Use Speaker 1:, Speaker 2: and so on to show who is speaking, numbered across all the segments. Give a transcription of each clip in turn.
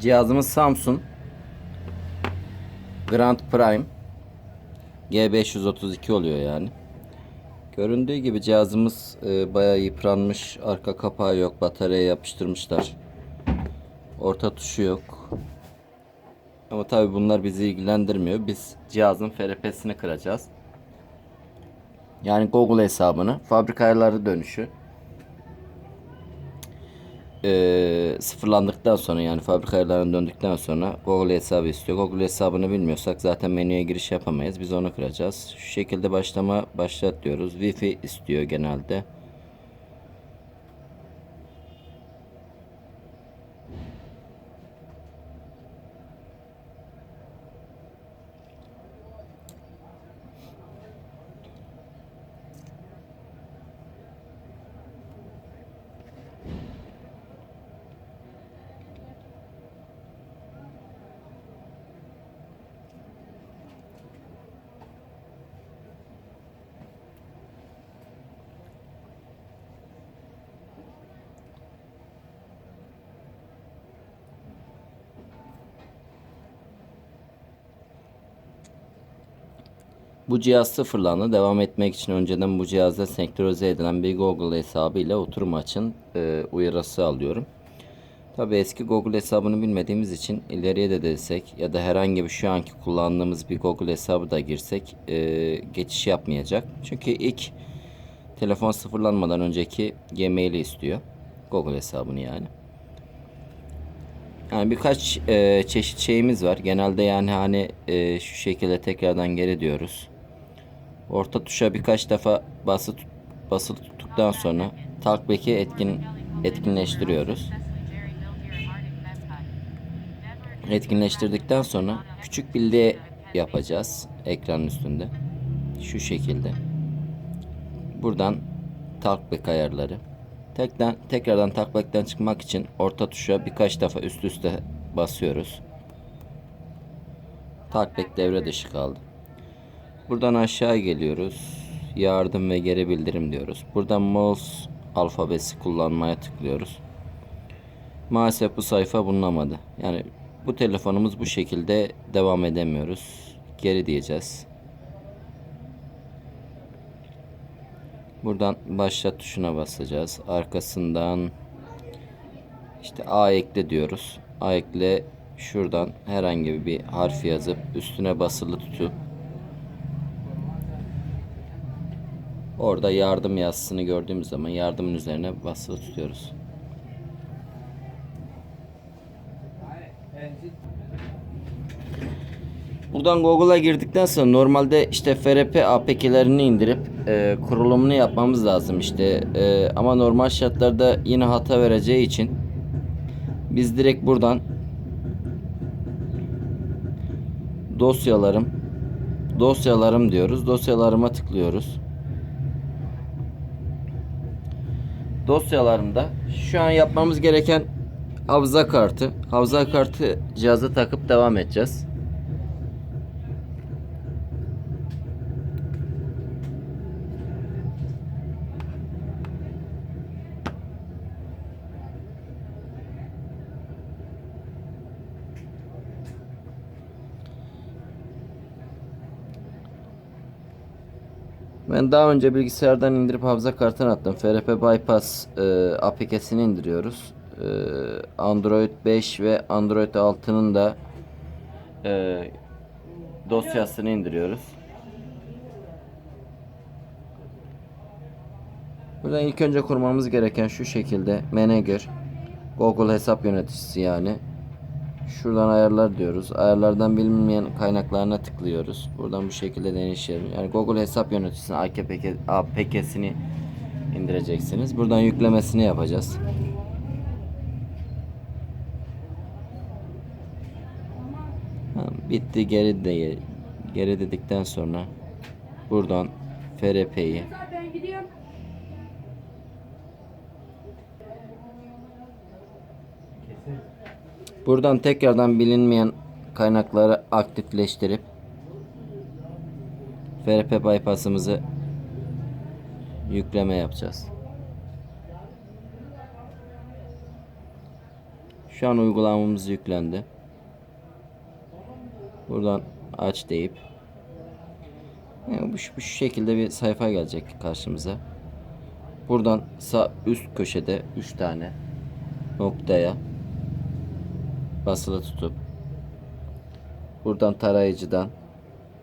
Speaker 1: Cihazımız Samsung Grand Prime G532 oluyor yani. Göründüğü gibi cihazımız e, bayağı yıpranmış. Arka kapağı yok. Bataryaya yapıştırmışlar. Orta tuşu yok. Ama tabi bunlar bizi ilgilendirmiyor. Biz cihazın FRP'sini kıracağız. Yani Google hesabını, fabrika ayarları dönüşü. Ee, sıfırlandıktan sonra yani fabrika ayarlarına döndükten sonra Google hesabı istiyor. Google hesabını bilmiyorsak zaten menüye giriş yapamayız. Biz onu kıracağız. Şu şekilde başlama başlat diyoruz. Wi-Fi istiyor genelde. Bu cihaz sıfırlandı. Devam etmek için önceden bu cihazda senkronize edilen bir Google hesabı ile oturum açın e, uyarısı alıyorum. Tabi eski Google hesabını bilmediğimiz için ileriye de desek ya da herhangi bir şu anki kullandığımız bir Google hesabı da girsek e, geçiş yapmayacak. Çünkü ilk telefon sıfırlanmadan önceki Gmail'i istiyor. Google hesabını yani. Yani birkaç e, çeşit şeyimiz var. Genelde yani hani e, şu şekilde tekrardan geri diyoruz. Orta tuşa birkaç defa bası basılı tuttuktan sonra talkback'i etkin etkinleştiriyoruz. Etkinleştirdikten sonra küçük bildi yapacağız ekranın üstünde. Şu şekilde. Buradan talkback ayarları. Tekten, tekrardan talkback'ten çıkmak için orta tuşa birkaç defa üst üste basıyoruz. Talkback devre dışı kaldı. Buradan aşağı geliyoruz. Yardım ve geri bildirim diyoruz. Buradan mouse alfabesi kullanmaya tıklıyoruz. Maalesef bu sayfa bulunamadı. Yani bu telefonumuz bu şekilde devam edemiyoruz. Geri diyeceğiz. Buradan başlat tuşuna basacağız. Arkasından işte A ekle diyoruz. A ekle şuradan herhangi bir harf yazıp üstüne basılı tutup orada yardım yazısını gördüğümüz zaman yardımın üzerine basılı tutuyoruz. Buradan Google'a girdikten sonra normalde işte FRP APK'lerini indirip e, kurulumunu yapmamız lazım işte. E, ama normal şartlarda yine hata vereceği için biz direkt buradan dosyalarım dosyalarım diyoruz. Dosyalarıma tıklıyoruz dosyalarımda şu an yapmamız gereken hafıza kartı hafıza kartı cihaza takıp devam edeceğiz. Ben daha önce bilgisayardan indirip hafıza kartını attım. FRP Bypass e, APK'sini indiriyoruz. E, Android 5 ve Android 6'nın da e, dosyasını indiriyoruz. Buradan ilk önce kurmamız gereken şu şekilde Manager Google hesap yöneticisi yani. Şuradan ayarlar diyoruz. Ayarlardan bilinmeyen kaynaklarına tıklıyoruz. Buradan bu şekilde değişelim. Yani Google hesap yöneticisinin APK, APK'sini indireceksiniz. Buradan yüklemesini yapacağız. Bitti geri de geri dedikten sonra buradan FRP'yi. Buradan tekrardan bilinmeyen kaynakları aktifleştirip FRP bypass'ımızı yükleme yapacağız. Şu an uygulamamız yüklendi. Buradan aç deyip yani bu, şu, şekilde bir sayfa gelecek karşımıza. Buradan sağ üst köşede 3 tane noktaya basılı tutup buradan tarayıcıdan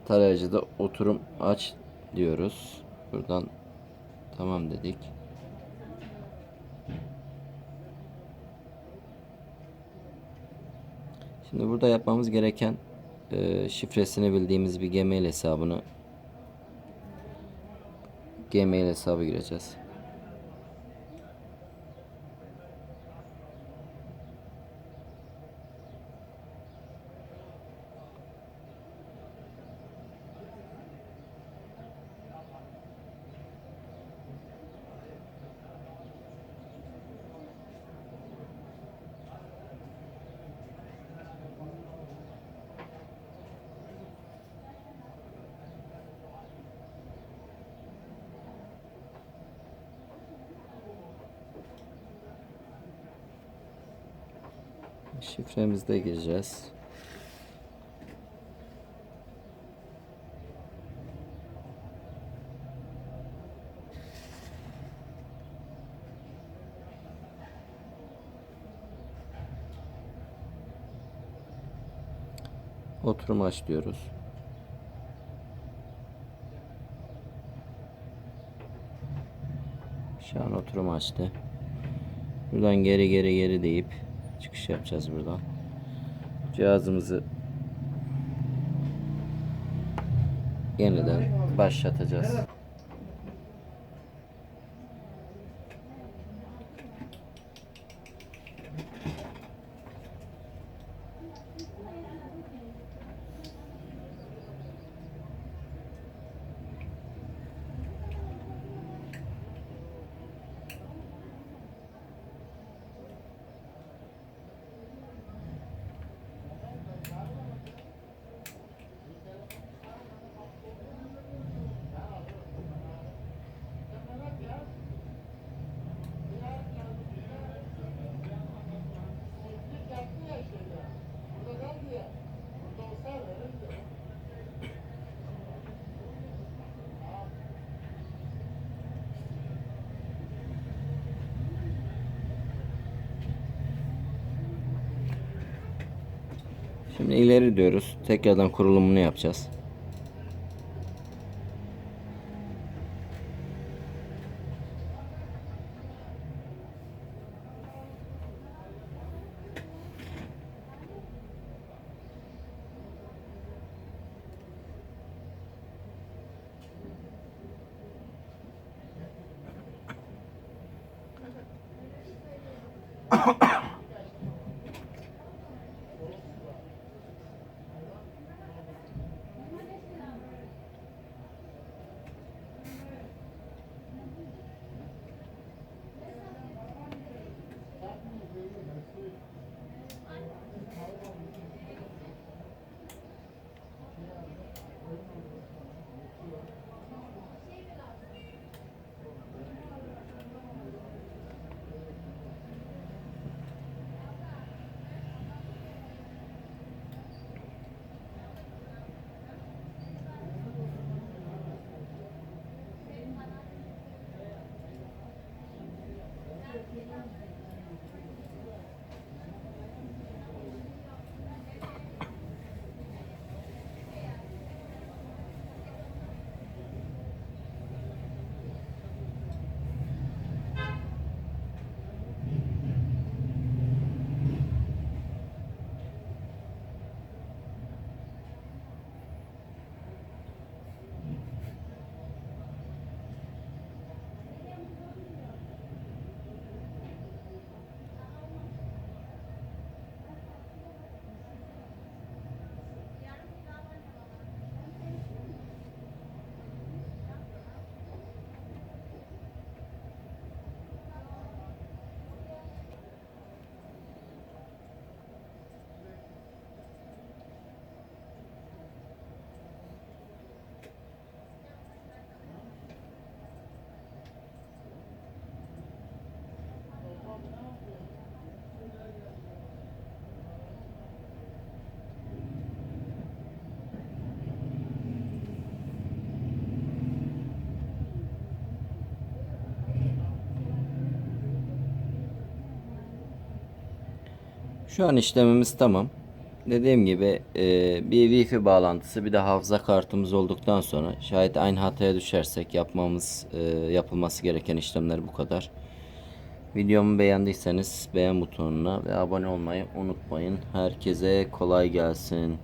Speaker 1: tarayıcıda oturum aç diyoruz. Buradan tamam dedik. Şimdi burada yapmamız gereken e, şifresini bildiğimiz bir Gmail hesabını Gmail hesabı gireceğiz. Şifremizde gireceğiz. Oturum aç diyoruz. Şu an oturum açtı. Buradan geri geri geri deyip çıkış yapacağız buradan. Cihazımızı yeniden başlatacağız. Şimdi ileri diyoruz. Tekrardan kurulumunu yapacağız. Şu an işlemimiz tamam. Dediğim gibi e, bir Wi-Fi bağlantısı bir de hafıza kartımız olduktan sonra şayet aynı hataya düşersek yapmamız e, yapılması gereken işlemler bu kadar. Videomu beğendiyseniz beğen butonuna ve abone olmayı unutmayın. Herkese kolay gelsin.